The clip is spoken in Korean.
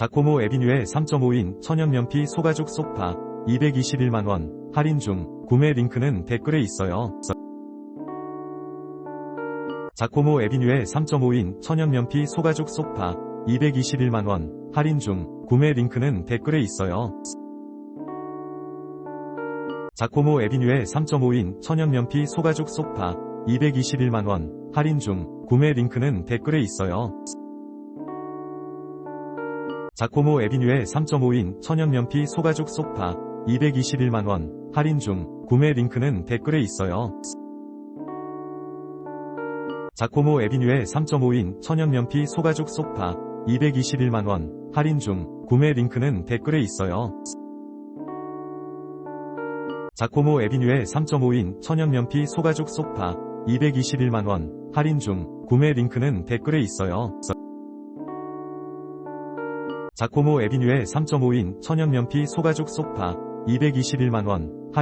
자코모 에비뉴의 3.5인 천연면피 소가죽 소파 221만원 할인 중 구매 링크는 댓글에 있어요. 자코모 에비뉴의 3.5인 천연면피 소가죽 소파 221만원 할인 중 구매 링크는 댓글에 있어요. 자코모 에비뉴의 3.5인 천연면피 소가죽 소파 221만원 할인 중 구매 링크는 댓글에 있어요. 자코모 에비뉴의 3.5인 천연면피 소가죽 소파 221만원 할인 중 구매 링크는 댓글에 있어요. 자코모 에비뉴의 3.5인 천연면피 소가죽 소파 221만원 할인 중 구매 링크는 댓글에 있어요. 자코모 에비뉴의 3.5인 천연면피 소가죽 소파 221만원 할인 중 구매 링크는 댓글에 있어요. 자코모 에비뉴의 3.5인 천연면피 소가죽 소파 221만원 할인